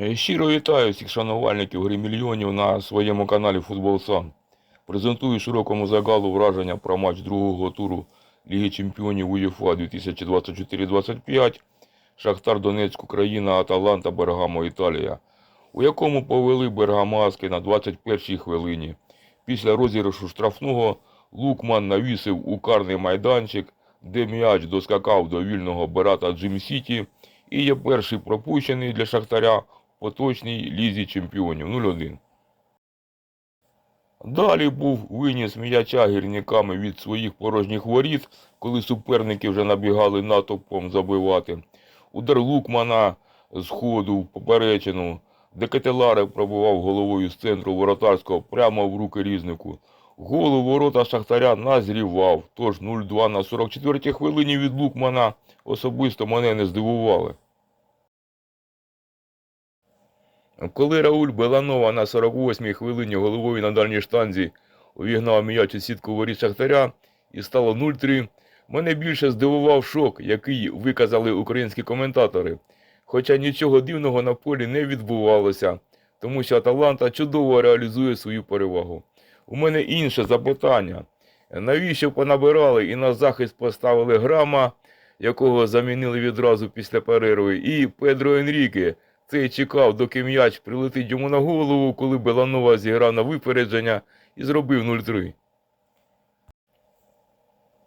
Е, Щиро вітаю всіх шанувальників гри мільйонів на своєму каналі Футбол Сан. Презентую широкому загалу враження про матч другого туру Ліги Чемпіонів УЄФА 2024-25 Шахтар Донецьк, Україна, Аталанта, Бергамо, Італія, у якому повели Бергамаски на 21-й хвилині. Після розіграшу штрафного Лукман навісив у карний майданчик, де м'яч доскакав до вільного Берата Джим Сіті і є перший пропущений для Шахтаря поточній лізі чемпіонів 0-1. Далі був виніс м'яча гірниками від своїх порожніх воріт, коли суперники вже набігали натовпом забивати. Удар Лукмана з ходу в поперечину, де Кетеларе пробував головою з центру воротарського прямо в руки різнику. Гол у ворота Шахтаря назрівав, тож 0-2 на 44-й хвилині від Лукмана особисто мене не здивували. Коли Рауль Беланова на 48-й хвилині головою на дальній штанзі увігнав м'яч у сітку воріт Шахтаря і стало 0-3, мене більше здивував шок, який виказали українські коментатори. Хоча нічого дивного на полі не відбувалося, тому що Аталанта чудово реалізує свою перевагу. У мене інше запитання. Навіщо понабирали і на захист поставили грама, якого замінили відразу після перерви, і Педро Енріке, цей чекав, доки м'яч прилетить йому на голову, коли Беланова зіграв на випередження і зробив 0-3.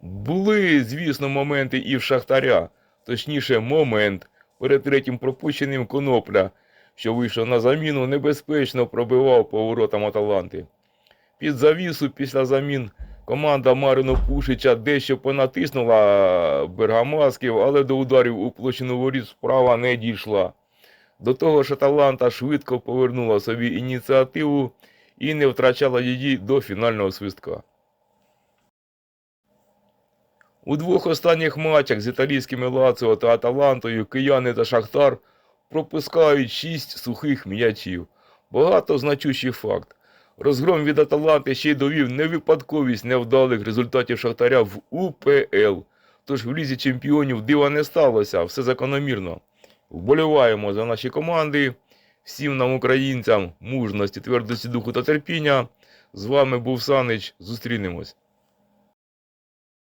Були, звісно, моменти і в Шахтаря, точніше, момент перед третім пропущеним Конопля, що вийшов на заміну, небезпечно пробивав по воротам Аталанти. Під завісу після замін команда Марину Пушича дещо понатиснула Бергамасків, але до ударів у площину воріт справа не дійшла. До того ж Аталанта швидко повернула собі ініціативу і не втрачала її до фінального свистка. У двох останніх матчах з італійськими Лаціо та Аталантою кияни та Шахтар пропускають шість сухих м'ячів. Багато значущий факт. Розгром від Аталанти ще й довів невипадковість невдалих результатів Шахтаря в УПЛ. Тож в лізі чемпіонів дива не сталося, все закономірно. Вболіваємо за наші команди. Всім нам, українцям, мужності, твердості духу та терпіння. З вами був Санич. Зустрінемось.